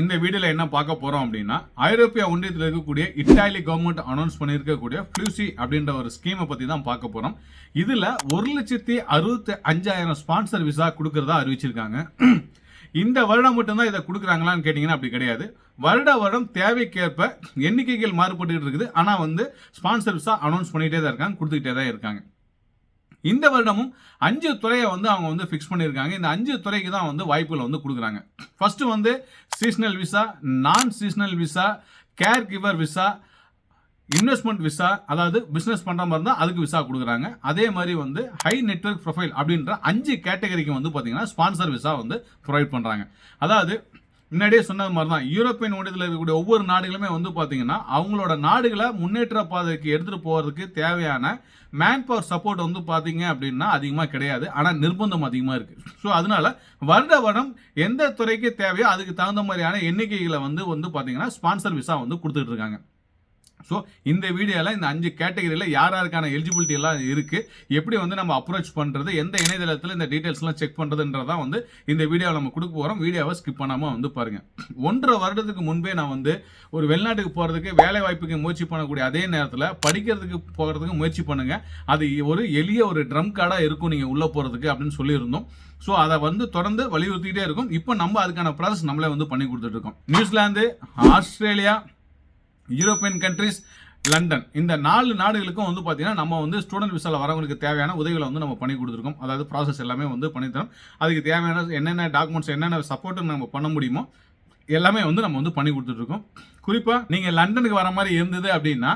இந்த வீடியோல என்ன பார்க்க போறோம் அப்படின்னா ஐரோப்பிய ஒன்றியத்தில் இருக்கக்கூடிய இத்தாலி கவர்மெண்ட் அனௌன்ஸ் பண்ணியிருக்கக்கூடிய ஃப்ளூசி அப்படின்ற ஒரு ஸ்கீமை பத்தி தான் பார்க்க போறோம். இதுல ஒரு லட்சத்தி அறுபத்தி அஞ்சாயிரம் ஸ்பான்சர் விசா கொடுக்கறதா அறிவிச்சிருக்காங்க. இந்த வருடம் மட்டும்தான் இதை கொடுக்குறாங்களான்னு கேட்டிங்கன்னா அப்படி கிடையாது. வருட வருடம் தேவைக்கேற்ப எண்ணிக்கைகள் மாறுபட்டு இருக்குது. ஆனால் வந்து ஸ்பான்சர் விசா அனௌன்ஸ் பண்ணிகிட்டே தான் இருக்காங்க கொடுத்துக்கிட்டே தான் இருக்காங்க. இந்த வருடமும் அஞ்சு துறையை வந்து அவங்க வந்து ஃபிக்ஸ் பண்ணியிருக்காங்க. இந்த அஞ்சு துறைக்கு தான் வந்து வாய்ப்புகளை வந்து கொடுக்குறாங்க. ஃபஸ்ட்டு வந்து சீஸ்னல் விசா நான் seasonal visa care giver visa investment visa அதாவது பிஸ்னஸ் பண்ணுற மாதிரி இருந்தால் அதுக்கு விசா கொடுக்குறாங்க. அதே மாதிரி வந்து ஹை நெட்வொர்க் ப்ரொஃபைல் அப்படின்ற அஞ்சு கேட்டகரிக்கு வந்து பார்த்தீங்கன்னா ஸ்பான்சர் விசா வந்து ப்ரொவைட் பண்ணுறாங்க அதாவது முன்னாடியே சொன்னது மாதிரி தான் யூரோப்பியன் ஒன்றியத்தில் இருக்கக்கூடிய ஒவ்வொரு நாடுகளுமே வந்து பார்த்தீங்கன்னா அவங்களோட நாடுகளை முன்னேற்ற பாதைக்கு எடுத்துகிட்டு போகிறதுக்கு தேவையான மேன் பவர் சப்போர்ட் வந்து பார்த்தீங்க அப்படின்னா அதிகமாக கிடையாது. ஆனால் நிர்பந்தம் அதிகமாக இருக்குது ஸோ அதனால வருட வருடம் எந்த துறைக்கு தேவையோ அதுக்கு தகுந்த மாதிரியான எண்ணிக்கைகளை வந்து வந்து பார்த்தீங்கன்னா ஸ்பான்சர் விசா வந்து கொடுத்துட்டு இருக்காங்க. ஸோ இந்த வீடியோவில் இந்த அஞ்சு கேட்டகரியில் யார் யாருக்கான எலிஜிபிலிட்டி எல்லாம் இருக்குது எப்படி வந்து நம்ம அப்ரோச் பண்ணுறது எந்த இணையதளத்தில் இந்த டீட்டெயில்ஸ்லாம் செக் பண்ணுறதுன்றதான் வந்து இந்த வீடியோவில் நம்ம கொடுக்க போகிறோம் வீடியோவை ஸ்கிப் பண்ணாமல் வந்து பாருங்கள் ஒன்றரை வருடத்துக்கு முன்பே நான் வந்து ஒரு வெளிநாட்டுக்கு போகிறதுக்கு வேலை வாய்ப்புக்கு முயற்சி பண்ணக்கூடிய அதே நேரத்தில் படிக்கிறதுக்கு போகிறதுக்கு முயற்சி பண்ணுங்கள் அது ஒரு எளிய ஒரு ட்ரம் கார்டாக இருக்கும் நீங்கள் உள்ளே போகிறதுக்கு அப்படின்னு சொல்லியிருந்தோம். ஸோ அதை வந்து தொடர்ந்து வலியுறுத்திக்கிட்டே இருக்கும். இப்போ நம்ம அதுக்கான ப்ராசஸ் நம்மளே வந்து பண்ணி கொடுத்துட்ருக்கோம் New Zealand Australia European countries London இந்த நாலு நாடுகளுக்கும் வந்து பார்த்தீங்கன்னா நம்ம வந்து ஸ்டூடெண்ட் விசாவில் வரவங்களுக்கு தேவையான உதவிகளை வந்து நம்ம பண்ணி கொடுத்துருக்கோம். அதாவது ப்ராசஸ் எல்லாமே வந்து பண்ணித்தரோம் அதுக்கு தேவையான என்னென்ன டாக்குமெண்ட்ஸ் என்னென்ன சப்போர்ட்டு நம்ம பண்ண முடியுமோ எல்லாமே வந்து நம்ம வந்து பண்ணி கொடுத்துட்ருக்கோம் குறிப்பாக நீங்கள் லண்டனுக்கு வர மாதிரி இருந்தது அப்படின்னா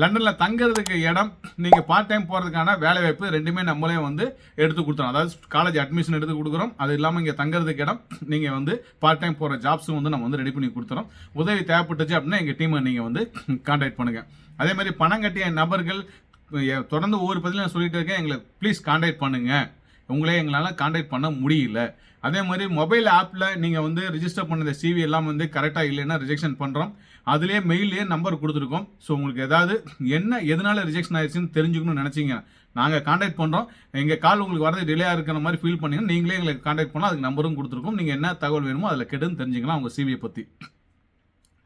லண்டனில் தங்குறதுக்கு இடம் நீங்கள் பார்ட் டைம் போகிறதுக்கான வேலை வாய்ப்பு ரெண்டுமே நம்மளே வந்து எடுத்து கொடுத்துறோம். அதாவது காலேஜ் அட்மிஷன் எடுத்து கொடுக்குறோம். அது இல்லாமல் இங்கே தங்குறதுக்கு இடம் நீங்கள் வந்து பார்ட் டைம் போகிற ஜாப்ஸும் வந்து நம்ம வந்து ரெடி பண்ணி கொடுத்துறோம். உதவி தேவைப்பட்டுச்சு அப்படின்னா எங்கள் டீமை நீங்கள் வந்து கான்டாக்ட் பண்ணுங்கள் அதே மாதிரி பணம் கட்டிய நபர்கள் தொடர்ந்து ஒவ்வொரு பதிலும் நான் சொல்லிட்டு இருக்கேன். எங்களை ப்ளீஸ் கான்டாக்ட் பண்ணுங்கள் உங்களே எங்களால் காண்டாக்ட் பண்ண முடியல. அதே மாதிரி மொபைல் ஆப்பில் நீங்கள் வந்து ரிஜிஸ்டர் பண்ண சிவி எல்லாம் வந்து கரெக்டாக இல்லைன்னா ரிஜெக்ஷன் பண்ணுறோம் அதுலேயே மெயிலே நம்பர் கொடுத்துருக்கோம். ஸோ உங்களுக்கு ஏதாவது என்ன எதனால ரிஜெக்ஷன் ஆயிடுச்சுன்னு தெரிஞ்சுக்கணும்னு நினச்சிங்க நாங்கள் காண்டாக்ட் பண்ணுறோம் எங்கள் கால் உங்களுக்கு வரது டிலே இருக்கிற மாதிரி ஃபீல் பண்ணிங்கன்னா நீங்களே எங்களுக்கு காண்டாக்ட் பண்ணால் அதுக்கு நம்பரும் கொடுத்துருக்கோம். நீங்கள் என்ன தகவல் வேணுமோ அதில் கெட்டுன்னு தெரிஞ்சுக்கலாம் உங்கள் சிவியை பற்றி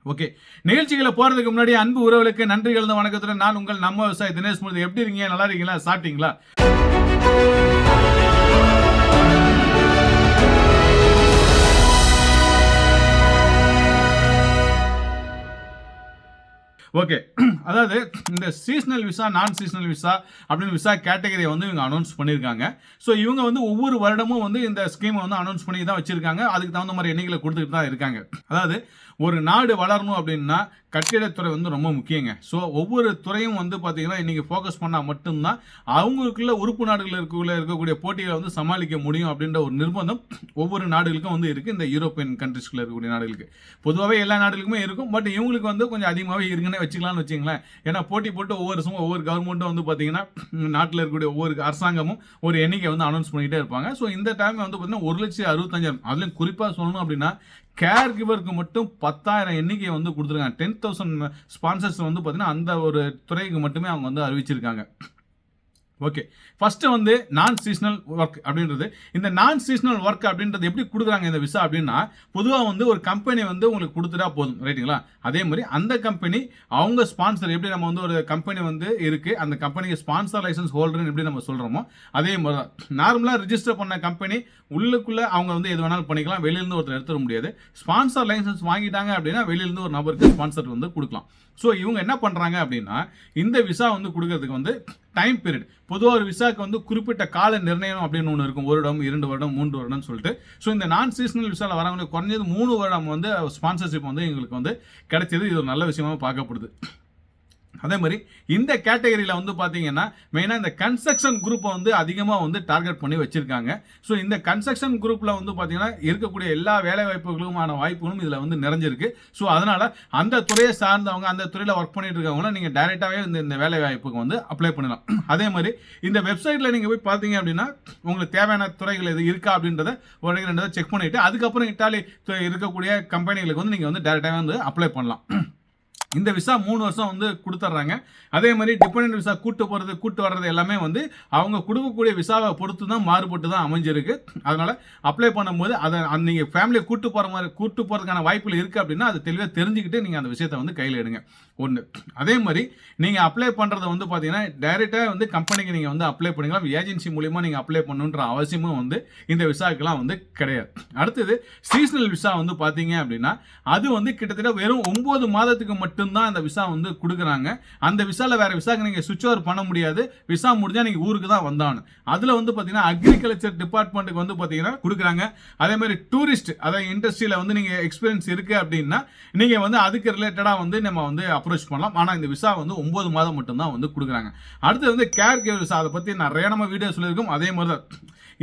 ஓகே நிகழ்ச்சிகளை போகிறதுக்கு முன்னாடி அன்பு உறவுகளுக்கு நன்றி கலந்த வணக்கத்துடன் நான் உங்கள் நம்ம விவசாயி தினேஷ் முருகன். எப்படி இருக்கீங்க? நல்லா இருக்கீங்களா? சாப்பிட்டீங்களா? ஓகே அதாவது இந்த சீசனல் விசா நான் சீசனல் விசா அப்படின்னு விசா கேட்டகரியை வந்து இவங்க அனௌன்ஸ் பண்ணியிருக்காங்க. ஸோ இவங்க வந்து ஒவ்வொரு வருடமும் வந்து இந்த ஸ்கீமை வந்து அனௌன்ஸ் பண்ணி தான் வச்சிருக்காங்க. அதுக்கு தகுந்த மாதிரி எண்ணிக்கையில் கொடுத்துட்டு தான் இருக்காங்க. அதாவது ஒரு நாடு வளரணும் அப்படின்னா கட்டிடத்துறை வந்து ரொம்ப முக்கியங்க. ஸோ ஒவ்வொரு துறையும் வந்து பார்த்தீங்கன்னா இன்றைக்கி ஃபோக்கஸ் பண்ணால் மட்டும்தான் அவங்களுக்குள்ள உறுப்பு நாடுகள் இருக்கக்குள்ள இருக்கக்கூடிய போட்டிகளை வந்து சமாளிக்க முடியும் அப்படின்ற ஒரு நிர்பந்தம் ஒவ்வொரு நாடுகளுக்கும் வந்து இருக்குது இந்த யூரோப்பியன் கண்ட்ரிஸ்குள்ளே இருக்கக்கூடிய நாடுகளுக்கு. பொதுவாகவே எல்லா நாடுகளுக்குமே இருக்கும். பட் இவங்களுக்கு வந்து கொஞ்சம் அதிகமாகவே இருக்குன்னே வச்சுக்கலாம்னு வச்சுங்களேன் ஏன்னா போட்டி போட்டு ஒவ்வொரு வருஷமும் ஒவ்வொரு கவர்மெண்ட்டும் வந்து பார்த்தீங்கன்னா நாட்டில் இருக்கக்கூடிய ஒவ்வொரு அரசாங்கமும் ஒரு எண்ணிக்கை வந்து அனௌன்ஸ் பண்ணிகிட்டே இருப்பாங்க. ஸோ இந்த டைம் வந்து பார்த்தீங்கன்னா ஒரு லட்சம் அறுபத்தஞ்சாயிரம். அதுலேயும் குறிப்பாக சொல்லணும் அப்படின்னா கேர் கிவருக்கு மட்டும் பத்தாயிரம் எண்ணிக்கை வந்து கொடுத்துருக்காங்க. டென் தௌசண்ட் ஸ்பான்சர்ஸ் வந்து பார்த்தீங்கன்னா அந்த ஒரு துறைக்கு மட்டுமே அவங்க வந்து அறிவிச்சிருக்காங்க. ஓகே ஃபஸ்ட்டு வந்து நான் சீசனல் ஒர்க் அப்படின்றது. இந்த நான் சீசனல் ஒர்க் அப்படின்றது எப்படி கொடுக்குறாங்க இந்த விசா அப்படின்னா பொதுவாக வந்து ஒரு கம்பெனி வந்து உங்களுக்கு கொடுத்துட்டா போதும் ரைட்டுங்களா அதே மாதிரி அந்த கம்பெனி அவங்க ஸ்பான்சர் எப்படி நம்ம வந்து ஒரு கம்பெனி வந்து இருக்குது அந்த கம்பெனிக்கு ஸ்பான்சர் லைசன்ஸ் ஹோல்டர்னு எப்படி நம்ம சொல்கிறோமோ அதே மாதிரி தான் நார்மலாக ரிஜிஸ்டர் பண்ண கம்பெனி உள்ளுக்குள்ளே அவங்க வந்து எது வேணாலும் பண்ணிக்கலாம் வெளியிலேருந்து ஒருத்தர் எடுத்துட முடியாது. ஸ்பான்சர் லைசன்ஸ் வாங்கிட்டாங்க அப்படின்னா வெளியிலேருந்து ஒரு நபருக்கு ஸ்பான்சர் வந்து கொடுக்கலாம். ஸோ இவங்க என்ன பண்ணுறாங்க அப்படின்னா இந்த விசா வந்து கொடுக்கறதுக்கு வந்து டைம் பீரியட் பொதுவாக ஒரு விசாக்கு வந்து குறிப்பிட்ட கால நிர்ணயம் அப்படின்னு ஒன்று இருக்கும். ஒரு வருடம் இரண்டு வருடம் மூன்று வருடம்னு சொல்லிட்டு. ஸோ இந்த நான் சீசனல் விசாவில் வரவங்களுக்கு குறைஞ்சது மூணு வருடம் வந்து ஸ்பான்சர்ஷிப் வந்து எங்களுக்கு வந்து கிடைச்சது. இது ஒரு நல்ல விஷயமா பார்க்கப்படுது. அதே மாதிரி இந்த கேட்டகரியில் வந்து பார்த்தீங்கன்னா மெயினாக இந்த கன்ஸ்ட்ரக்ஷன் குரூப்பை வந்து அதிகமாக வந்து டார்கெட் பண்ணி வச்சுருக்காங்க. ஸோ இந்த கன்ஸ்ட்ரக்ஷன் குரூப்பில் வந்து பார்த்தீங்கன்னா இருக்கக்கூடிய எல்லா வேலை வாய்ப்புகளுமான வாய்ப்புகளும் இதில் வந்து நிறைஞ்சிருக்கு. ஸோ அதனால் அந்த துறையை சார்ந்தவங்க அந்த துறையில் ஒர்க் பண்ணிட்டு இருக்கவங்களாம் நீங்கள் டைரெக்டாகவே இந்த இந்த வேலை வாய்ப்புக்கு வந்து அப்ளை பண்ணலாம். அதே மாதிரி இந்த வெப்சைட்டில் நீங்கள் போய் பார்த்தீங்க அப்படின்னா உங்களுக்கு தேவையான துறைகள் எது இருக்கா அப்படின்றத ஒரு ரெண்டு செக் பண்ணிவிட்டு அதுக்கப்புறம் இட்டாலி இருக்கக்கூடிய கம்பெனிகளுக்கு வந்து நீங்கள் வந்து டைரெக்டாகவே வந்து அப்ளை பண்ணலாம். இந்த விசா மூணு வருஷம் வந்து கொடுத்துட்றாங்க. அதே மாதிரி டிபெண்ட் விசா கூட்டு போகிறது கூட்டு வர்றது எல்லாமே வந்து அவங்க கொடுக்கக்கூடிய விசாவை பொறுத்து தான் மாறுபட்டு தான் அமைஞ்சிருக்கு. அதனால் அப்ளை பண்ணும்போது அதை அந்த நீங்கள் ஃபேமிலியை கூட்டு போகிற மாதிரி கூட்டு போகிறதுக்கான வாய்ப்புகள் இருக்குது அப்படின்னா அது தெளிவாக தெரிஞ்சுக்கிட்டு நீங்கள் அந்த விஷயத்தை வந்து கையில் எடுங்க. ஒன்று அதே மாதிரி நீங்கள் அப்ளை பண்ணுறத வந்து பார்த்தீங்கன்னா டைரெக்டாக வந்து கம்பெனிக்கு நீங்கள் வந்து அப்ளை பண்ணிக்கலாம். ஏஜென்சி மூலியமாக நீங்கள் அப்ளை பண்ணணுன்ற அவசியமும் வந்து இந்த விசாவுக்கெல்லாம் வந்து கிடையாது. அடுத்தது சீசனல் விசா வந்து பார்த்தீங்க அப்படின்னா அது வந்து கிட்டத்தட்ட வெறும் ஒம்பது மாதத்துக்கு மட்டும் மட்டும்தான் அந்த விசா வந்து கொடுக்குறாங்க. அந்த விசாவில் வேற விசாக்கு நீங்கள் சுவிட்ச் ஓவர் பண்ண முடியாது. விசா முடிஞ்சால் நீங்கள் ஊருக்கு தான் வந்தாகணும். அதில் வந்து பார்த்தீங்கன்னா அக்ரிகல்ச்சர் டிபார்ட்மெண்ட்டுக்கு வந்து பார்த்தீங்கன்னா கொடுக்குறாங்க. அதே மாதிரி டூரிஸ்ட் அதாவது இண்டஸ்ட்ரியில் வந்து நீங்கள் எக்ஸ்பீரியன்ஸ் இருக்குது அப்படின்னா நீங்கள் வந்து அதுக்கு ரிலேட்டடாக வந்து நம்ம வந்து அப்ரோச் பண்ணலாம். ஆனால் இந்த விசா வந்து ஒம்பது மாதம் மட்டும்தான் வந்து கொடுக்குறாங்க. அடுத்து வந்து கேர் கேர் விசா அதை பற்றி நிறைய நம்ம வீடியோ சொல்லியிருக்கோம் அதே மாதிரி தான்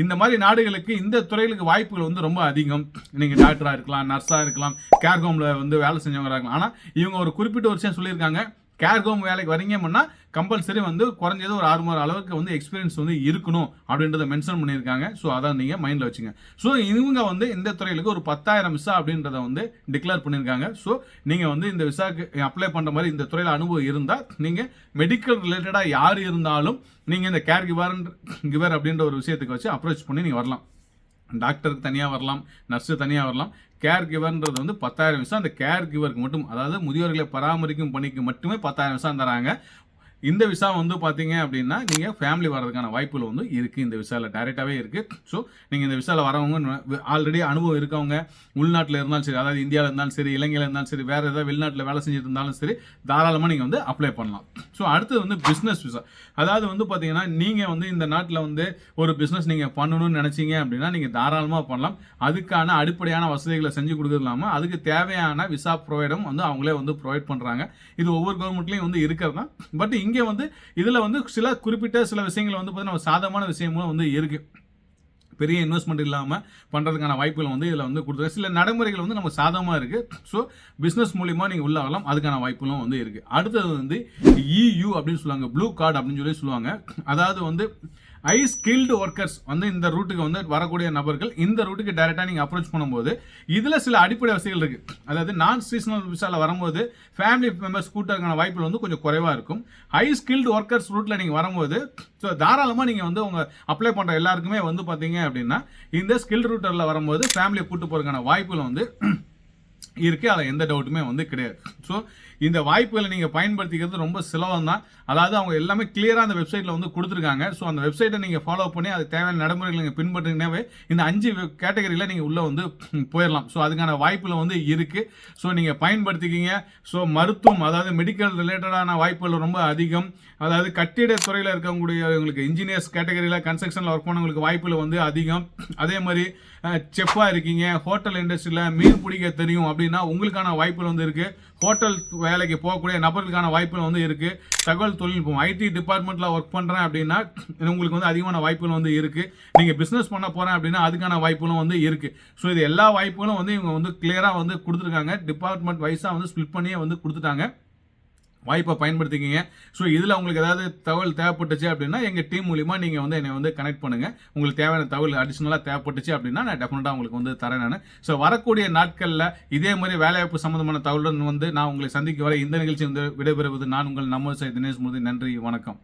இந்த மாதிரி நாடுகளுக்கு இந்த துறைகளுக்கு வாய்ப்புகள் வந்து ரொம்ப அதிகம். நீங்கள் டாக்டராக இருக்கலாம் நர்ஸாக இருக்கலாம் கேர் ஹோமில் வந்து வேலை செஞ்சவங்க இருக்கலாம். ஆனால் இவங்க ஒரு குறிப்பிட்ட ஒரு விஷயம் சொல்லியிருக்காங்க. கேர் ஹோம் வேலைக்கு வரீங்கன்னா கம்பல்சரி வந்து குறைஞ்சது ஒரு ஆறு மாதம் அளவுக்கு வந்து எக்ஸ்பீரியன்ஸ் வந்து இருக்கணும் அப்படின்றத மென்ஷன் பண்ணியிருக்காங்க. ஸோ அதான் நீங்கள் மைண்டில் வச்சுங்க. ஸோ இவங்க வந்து இந்த துறையிலுக்கு ஒரு பத்தாயிரம் விசா அப்படின்றத வந்து டிக்ளேர் பண்ணியிருக்காங்க. ஸோ நீங்கள் வந்து இந்த விசாக்கு அப்ளை பண்ணுற மாதிரி இந்த துறையில் அனுபவம் இருந்தால் நீங்கள் மெடிக்கல் ரிலேட்டடாக யார் இருந்தாலும் நீங்கள் இந்த கேர் கிவர் கிவர் அப்படின்ற ஒரு விஷயத்துக்கு வச்சு அப்ரோச் பண்ணி நீங்கள் வரலாம். டாக்டருக்கு தனியாக வரலாம் நர்ஸு தனியாக வரலாம். கேர் கிவர்ன்றது வந்து பத்தாயிரம் விசா அந்த கேர் கிவருக்கு மட்டும் அதாவது முதியோர்களை பராமரிக்கும் பணிக்கு மட்டுமே பத்தாயிரம் விசா தராங்க. இந்த விசா வந்து பார்த்தீங்க அப்படின்னா நீங்கள் ஃபேமிலி வர்றதுக்கான வாய்ப்புகள் வந்து இருக்குது இந்த விசாவில் டைரெக்டாகவே இருக்குது ஸோ நீங்கள் இந்த விசாவில் வரவங்க ஆல்ரெடி அனுபவம் இருக்கவங்க உள்நாட்டில் இருந்தாலும் சரி அதாவது இந்தியாவில் இருந்தாலும் சரி இலங்கையில் இருந்தாலும் சரி வேறு ஏதாவது வெளிநாட்டில் வேலை செஞ்சுட்டு இருந்தாலும் சரி தாராளமாக நீங்கள் வந்து அப்ளை பண்ணலாம். ஸோ அடுத்தது வந்து பிஸ்னஸ் விசா அதாவது வந்து பார்த்தீங்கன்னா நீங்கள் வந்து இந்த நாட்டில் வந்து ஒரு பிஸ்னஸ் நீங்கள் பண்ணணும்னு நினச்சிங்க அப்படின்னா நீங்கள் தாராளமாக பண்ணலாம். அதுக்கான அடிப்படையான வசதிகளை செஞ்சு கொடுக்குறது இல்லாமல் அதுக்கு தேவையான விசா ப்ரொவைடும் வந்து அவங்களே வந்து ப்ரொவைட் பண்ணுறாங்க இது ஒவ்வொரு கவர்மெண்ட்லேயும் வந்து இருக்கிறது தான். பட் இங்கே வந்து இதில் வந்து சில குறிப்பிட்ட சில விஷயங்கள் வந்து பார்த்தீங்கன்னா சாதகமான விஷயமும் வந்து இருக்குது பெரிய இன்வெஸ்ட்மெண்ட் இல்லாமல் பண்ணுறதுக்கான வாய்ப்புகள் வந்து இதில் வந்து கொடுத்துருக்காங்க. சில நடைமுறைகள் வந்து நமக்கு சாதகமாக இருக்குது ஸோ பிஸ்னஸ் மூலிமா நீங்கள் உள்ளாகலாம் அதுக்கான வாய்ப்புகளும் வந்து இருக்குது அடுத்தது வந்து இயூ அப்படின்னு சொல்லுவாங்க. ப்ளூ கார்டு அப்படின்னு சொல்லி சொல்லுவாங்க. அதாவது வந்து ஐ ஸ்கில்டு ஒர்க்கர்ஸ் வந்து இந்த ரூட்டுக்கு வந்து வரக்கூடிய நபர்கள் இந்த ரூட்டுக்கு டைரெக்டாக நீங்கள் அப்ரோச் பண்ணும்போது இதில் சில அடிப்படை வசதிகள் இருக்குது அதாவது நான் சீசனல் விசாவில் வரும்போது ஃபேமிலி மெம்பர்ஸ் கூட்டுறதுக்கான வாய்ப்புகள் வந்து கொஞ்சம் குறைவாக இருக்கும். ஹை ஸ்கில்டு ஒர்க்கர்ஸ் ரூட்டில் நீங்கள் வரும்போது ஸோ தாராளமாக நீங்கள் வந்து உங்கள் அப்ளை பண்ணுற எல்லாருக்குமே வந்து பார்த்தீங்க அப்படின்னா இந்த ஸ்கில் ரூட்டரில் வரும்போது ஃபேமிலியை கூட்டு போகிறதுக்கான வாய்ப்புகள் வந்து இருக்குது அதில் எந்த டவுட்டுமே வந்து கிடையாது. ஸோ இந்த வாய்ப்புகளை நீங்கள் பயன்படுத்திக்கிறது ரொம்ப சுலபம் தான் அதாவது அவங்க எல்லாமே கிளியராக அந்த வெப்சைட்டில் வந்து கொடுத்துருக்காங்க. ஸோ அந்த வெப்சைட்டை நீங்கள் ஃபாலோ பண்ணி அது தேவையான நடைமுறைகளை நீங்கள் பின்பற்றினாவே இந்த அஞ்சு கேட்டகரியில் நீங்கள் உள்ளே வந்து போயிடலாம் ஸோ அதுக்கான வாய்ப்புகள் வந்து இருக்குது ஸோ நீங்கள் பயன்படுத்திக்கிங்க. ஸோ மருத்துவம் அதாவது மெடிக்கல் ரிலேட்டடான வாய்ப்புகள் ரொம்ப அதிகம். அதாவது கட்டிட துறையில் இருக்கக்கூடியவங்களுக்கு இன்ஜினியர்ஸ் கேட்டகரியில் கன்ஸ்ட்ரக்ஷனில் ஒர்க் பண்ணவங்களுக்கு வாய்ப்புகள் வந்து அதிகம். அதே மாதிரி செஃப்பாக இருக்கீங்க. ஹோட்டல் இண்டஸ்ட்ரியில் மீன் பிடிக்க தெரியும் அப்படின்னா உங்களுக்கான வாய்ப்புகள் வந்து இருக்குது ஹோட்டல் வேலைக்கு போகக்கூடிய நபர்களுக்கான வாய்ப்புகள் வந்து இருக்குது தகவல் தொழில்நுட்பம் ஐடி டிபார்ட்மெண்ட்டில் ஒர்க் பண்ணுறேன் அப்படின்னா உங்களுக்கு வந்து அதிகமான வாய்ப்புகள் வந்து இருக்குது நீங்கள் பிஸ்னஸ் பண்ண போகிறேன் அப்படின்னா அதுக்கான வாய்ப்புகளும் வந்து இருக்குது ஸோ இது எல்லா வாய்ப்புகளும் வந்து இவங்க வந்து கிளியராக வந்து கொடுத்துருக்காங்க. டிபார்ட்மெண்ட் வைஸாக வந்து ஸ்பிளிட் பண்ணியே வந்து கொடுத்துட்டாங்க. வாய்ப்பை பயன்படுத்திக்கிங்க. ஸோ இதில் உங்களுக்கு ஏதாவது தகவல் தேவைப்பட்டுச்சு அப்படின்னா எங்கள் டீம் மூலிமா நீங்கள் வந்து என்னை வந்து கனெக்ட் பண்ணுங்கள் உங்களுக்கு தேவையான தகவல் அடிஷ்னலாக தேவைப்பட்டுச்சு அப்படின்னா நான் டெஃபினட்டாக உங்களுக்கு வந்து தரேன் நான். ஸோ வரக்கூடிய நாட்களில் இதே மாதிரி வேலைவாய்ப்பு சம்மந்தமான தகவலுடன் வந்து நான் உங்களை சந்திக்க வர இந்த நிகழ்ச்சி வந்து விடைபெறுவது நான் உங்கள் நம்ம தினேஷ் மூர்த்தி நன்றி வணக்கம்.